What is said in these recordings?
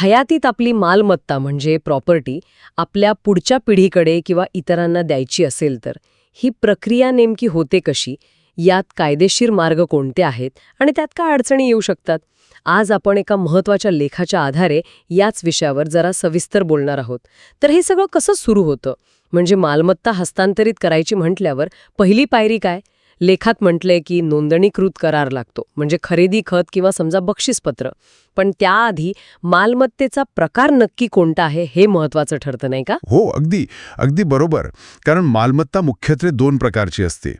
हयातीत आपली मालमत्ता म्हणजे प्रॉपर्टी आपल्या पुढच्या पिढीकडे किंवा इतरांना द्यायची असेल तर ही प्रक्रिया नेमकी होते कशी? यात कायदेशीर मार्ग कोणते आहेत? आणि त्यात काय अडचणी येऊ शकतात? आज आपण एका महत्त्वाच्या लेखाच्या आधारे याच विषयावर जरा सविस्तर बोलणार आहोत. तर हे सगळं कसं सुरू होतं? म्हणजे मालमत्ता हस्तांतरित करायची म्हटल्यावर पहिली पायरी काय? लेखात म्हटलंय की नोंदणीकृत करार लागतो. म्हणजे खरेदी खत किंवा समजा बक्षीसपत्र. पण त्याआधी मालमत्तेचा प्रकार नक्की कोणता आहे हे महत्वाचं ठरतं नाही का? हो अगदी. अगदी बरोबर. कारण मालमत्ता मुख्यत्वे दोन प्रकारची असते.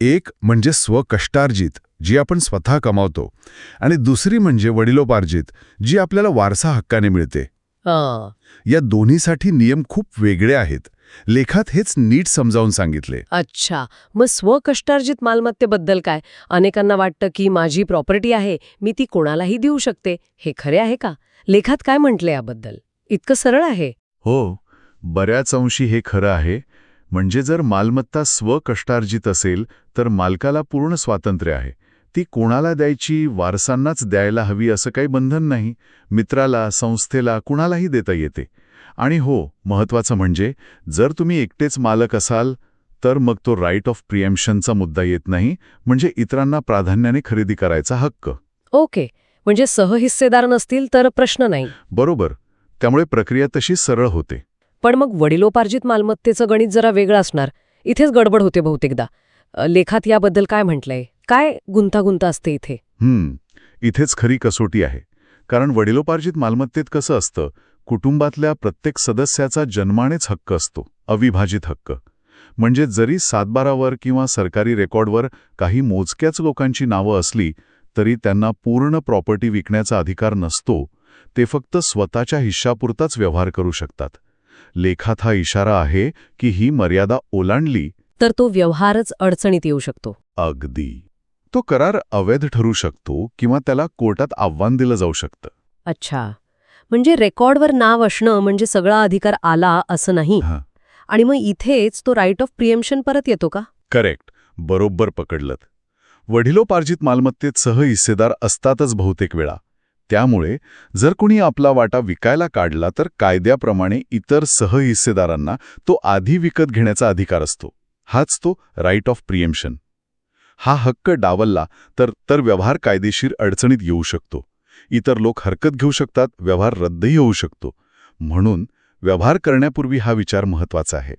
एक म्हणजे स्वकष्टार्जित जी आपण स्वतः कमावतो. आणि दुसरी म्हणजे वडिलोपार्जित जी आपल्याला वारसा हक्काने मिळते. या दोन्हीसाठी नियम खूप वेगळे आहेत. लेखात हेच नीट समजावून सांगितले. अच्छा. मग स्वकष्टार्जित मालमत्तेबद्दल काय? अनेकांना वाटतं की माझी प्रॉपर्टी आहे मी ती कोणालाही देऊ शकते. हे खरे आहे का? लेखात काय म्हटलं याबद्दल? इतकं सरळ आहे. हो बऱ्याच अंशी हे खरं आहे. म्हणजे जर मालमत्ता स्वकष्टार्जित असेल तर मालकाला पूर्ण स्वातंत्र्य आहे. ती कोणाला द्यायची वारसांनाच द्यायला हवी असं काही बंधन नाही मित्राला संस्थेला कुणालाही देता येते. आणि हो महत्वाचं म्हणजे जर तुम्ही एकटेच मालक असाल तर मग तो राईट ऑफ प्रिएम्शनचा मुद्दा येत नाही म्हणजे इतरांना प्राधान्याने खरेदी करायचा हक्क. ओके म्हणजे सहहिस्सेदार नसतील तर प्रश्न नाही. बरोबर त्यामुळे प्रक्रिया तशी सरळ होते. पण मग वडिलोपार्जित मालमत्तेचं गणित जरा वेगळं असणार. इथेच गडबड होते बहुतेकदा. लेखात याबद्दल काय म्हटलंय? काय गुंतागुंता असते इथे? इथेच खरी कसोटी आहे. कारण वडिलोपार्जित मालमत्तेत कसं असतं? कुटुंबातल्या प्रत्येक सदस्याचा जन्मानेच हक्क असतो अविभाजित हक्क. म्हणजे जरी सातबारावर किंवा सरकारी रेकॉर्डवर काही मोजक्याच लोकांची नावं असली तरी त्यांना पूर्ण प्रॉपर्टी विकण्याचा अधिकार नसतो ते फक्त स्वतःच्या हिश्शापुरताच व्यवहार करू शकतात. लेखात हा इशारा आहे की ही मर्यादा ओलांडली तर तो व्यवहारच अडचणीत येऊ शकतो. अगदी. तो करार अवैध ठरू शकतो किंवा त्याला कोर्टात आव्हान दिलं जाऊ शकतं. अच्छा. म्हणजे रेकॉर्डवर नाव असणं म्हणजे सगळा अधिकार आला असं नाही. हां. आणि मग इथेच तो राईट ऑफ प्रिएम्शन परत येतो का? करेक्ट बरोबर पकडलत. वडिलोपार्जित मालमत्तेत सहहिस्सेदार असतातच बहुतेक वेळा. त्यामुळे जर कुणी आपला वाटा विकायला काढला तर कायद्याप्रमाणे इतर सहहिस्सेदारांना तो आधी विकत घेण्याचा अधिकार असतो. हाच तो राईट ऑफ प्रिएम्शन हा हक्क डावलला तर तर व्यवहार कायदेशीर अडचणीत येऊ शकतो. इतर लोक हरकत घेऊ शकतात व्यवहार रद्दही होऊ शकतो. म्हणून व्यवहार करण्यापूर्वी हा विचार महत्त्वाचा आहे.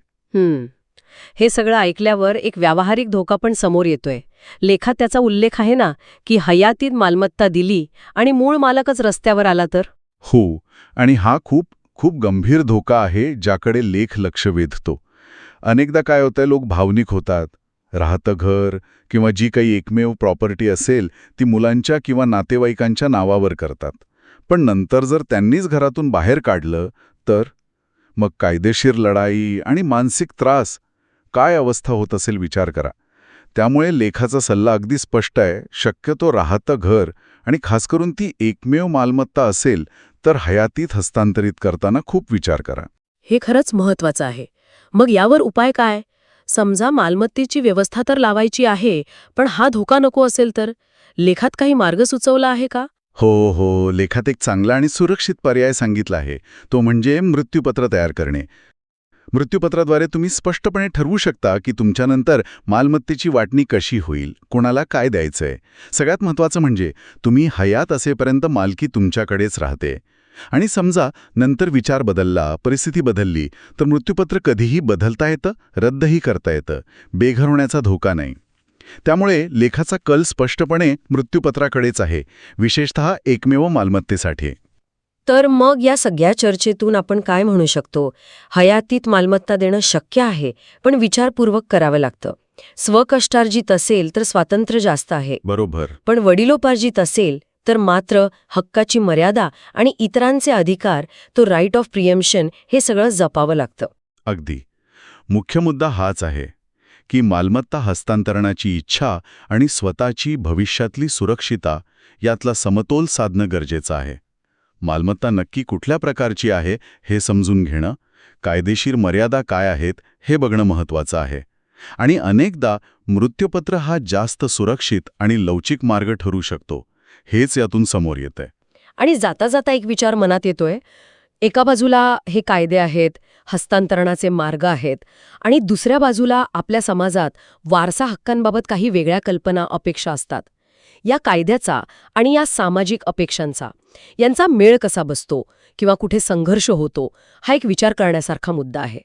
हे सगळं ऐकल्यावर एक व्यावहारिक धोका पण समोर येतोय. लेखात त्याचा उल्लेख आहे ना की हयातीत मालमत्ता दिली आणि मूळ मालकच रस्त्यावर आला तर? हो आणि हा खूप खूप गंभीर धोका आहे ज्याकडे लेख लक्ष वेधतो. अनेकदा काय होतंय लोक भावनिक होतात. राहतं घर किंवा जी काही एकमेव प्रॉपर्टी असेल ती मुलांच्या किंवा नातेवाईकांच्या नावावर करतात. पण नंतर जर त्यांनीच घरातून बाहेर काढलं तर? मग कायदेशीर लढाई आणि मानसिक त्रास काय अवस्था होत असेल विचार करा. त्यामुळे लेखाचा सल्ला अगदी स्पष्ट आहे शक्यतो राहतं घर आणि खास करून ती एकमेव मालमत्ता असेल तर हयातीत हस्तांतरित करताना खूप विचार करा. हे खरंच महत्वाचं आहे. मग यावर उपाय काय? समजा मालमत्तेची व्यवस्था तर लावायची आहे पण हा धोका नको असेल तर? लेखात काही मार्ग सुचवला आहे का? हो हो. लेखात एक चांगला आणि सुरक्षित पर्याय सांगितला आहे. तो म्हणजे मृत्यूपत्र तयार करणे. मृत्यूपत्राद्वारे तुम्ही स्पष्टपणे ठरवू शकता की तुमच्यानंतर मालमत्तेची वाटणी कशी होईल कोणाला काय द्यायचंय. सगळ्यात महत्त्वाचं म्हणजे तुम्ही हयात असेपर्यंत मालकी तुमच्याकडेच राहते. आणि समजा नंतर विचार बदलला परिस्थिती बदलली तर मृत्यूपत्र कधीही बदलता येतं रद्दही करता येतं बेघर होण्याचा धोका नाही. त्यामुळे लेखाचा कल स्पष्टपणे मृत्यूपत्राकडेच आहे विशेषतः एकमेव मालमत्तेसाठी. तर मग या सगळ्या चर्चेतून आपण काय म्हणू शकतो? हयातीत मालमत्ता देणं शक्य आहे पण विचारपूर्वक करावं लागतं. स्वकष्टार्जित असेल तर स्वातंत्र्य जास्त आहे. बरोबर. पण वडिलोपार्जित असेल तर मात्र हक्काची मर्यादा आणि इतरांचे अधिकार तो राईट ऑफ प्रिएम्शन हे सगळं जपावं लागतं. अगदी. मुख्य मुद्दा हाच आहे की मालमत्ता हस्तांतरणाची इच्छा आणि स्वतःची भविष्यातली सुरक्षिता यातला समतोल साधणं गरजेचं आहे. मालमत्ता नक्की कुठल्या प्रकारची आहे हे समजून घेणं कायदेशीर मर्यादा काय आहेत हे बघणं महत्त्वाचं आहे. आणि अनेकदा मृत्यूपत्र हा जास्त सुरक्षित आणि लवचिक मार्ग ठरू शकतो. हेच यातून समोर येतंय. आणि जाता जाता एक विचार मनात येतोय एका बाजूला हे कायदे आहेत हस्तांतरणाचे मार्ग आहेत आणि दुसऱ्या बाजूला आपल्या समाजात वारसा हक्कांबाबत काही वेगळ्या कल्पना अपेक्षा असतात. या कायद्याचा आणि या सामाजिक अपेक्षांचा यांचा मेळ कसा बसतो किंवा कुठे संघर्ष होतो हा एक विचार करण्यासारखा मुद्दा आहे.